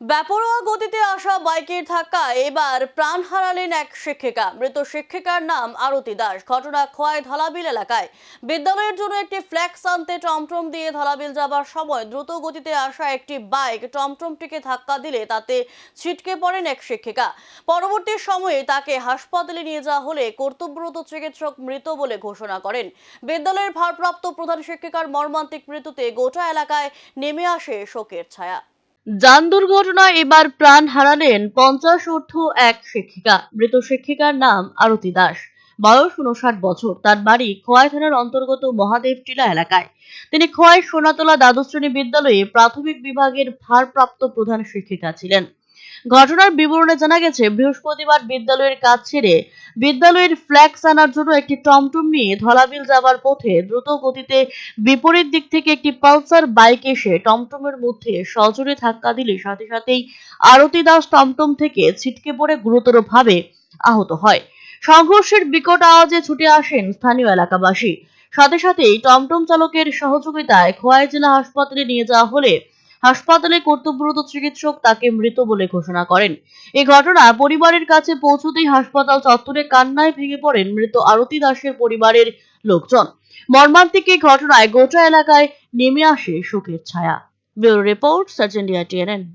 বেপরোয়া গতিতে আসা বাইকের ধাক্কা, এবার প্রাণ হারালেন এক শিক্ষিকা। মৃত শিক্ষিকার নাম আরতি দাস। ঘটনা খোয়াই ধলাবিল এলাকায়। বিদ্যালয়ের জন্য একটি ফ্ল্যাক্স আনতে টমটম দিয়ে ধলাবিল যাবার সময় দ্রুত গতিতে আসা একটি বাইক টমটমটিকে ধাক্কা দিলে তাতে ছিটকে পড়েন এক শিক্ষিকা। পরবর্তী সময়ে তাকে হাসপাতালে নিয়ে যাওয়া হলে কর্তব্যরত চিকিৎসক মৃত বলে ঘোষণা করেন। বিদ্যালয়ের ভারপ্রাপ্ত প্রধান শিক্ষিকার মর্মান্তিক মৃত্যুতে গোটা এলাকায় নেমে আসে শোকের ছায়া। যান দুর্ঘটনায় এবার প্রাণ হারালেন পঞ্চাশ অর্থ এক শিক্ষিকা। মৃত শিক্ষিকার নাম আরতি দাস। বয়স উনষাট বছর। তার বাড়ি খোয়াই থানার অন্তর্গত মহাদেব টিলা এলাকায়। তিনি খোয়াই সোনাতলা দ্বাদশ শ্রেণি বিদ্যালয়ে প্রাথমিক বিভাগের ভারপ্রাপ্ত প্রধান শিক্ষিকা ছিলেন। ঘটনার বিবরণে জানা গেছে, বৃহস্পতিবার বিদ্যালয়ের কাজ ছেড়ে বিদ্যালয়ের ফ্ল্যাক্স আনার জন্য একটি টমটম নিয়ে ধলাবিল যাবার পথে দ্রুত গতিতে বিপরীত দিক থেকে একটি পালসার বাইক এসে টমটমের মধ্যে সজোরে ধাক্কা দিলে সাথে সাথেই আরতি দাস টমটম থেকে ছিটকে পড়ে গুরুতরভাবে আহত হয়। সংঘর্ষের বিকট আওয়াজে ছুটে আসেন স্থানীয় এলাকাবাসী। সাথে সাথেই টমটম চালকের সহযোগিতায় খোয়াই জেলা হাসপাতালে নিয়ে যাওয়া হলে হাসপাতালে কর্তব্যরত চিকিৎসক তাকে মৃত বলে ঘোষণা করেন। এ ঘটনা পরিবারের কাছে পৌঁছতেই হাসপাতাল চত্বরে কান্নায় ভেঙে পড়েন মৃত আরতি দাসের পরিবারের লোকজন। মর্মান্তিক এই ঘটনায় গোটা এলাকায় নেমে আসে শোকের ছায়া। Bureau report, search India, TNN.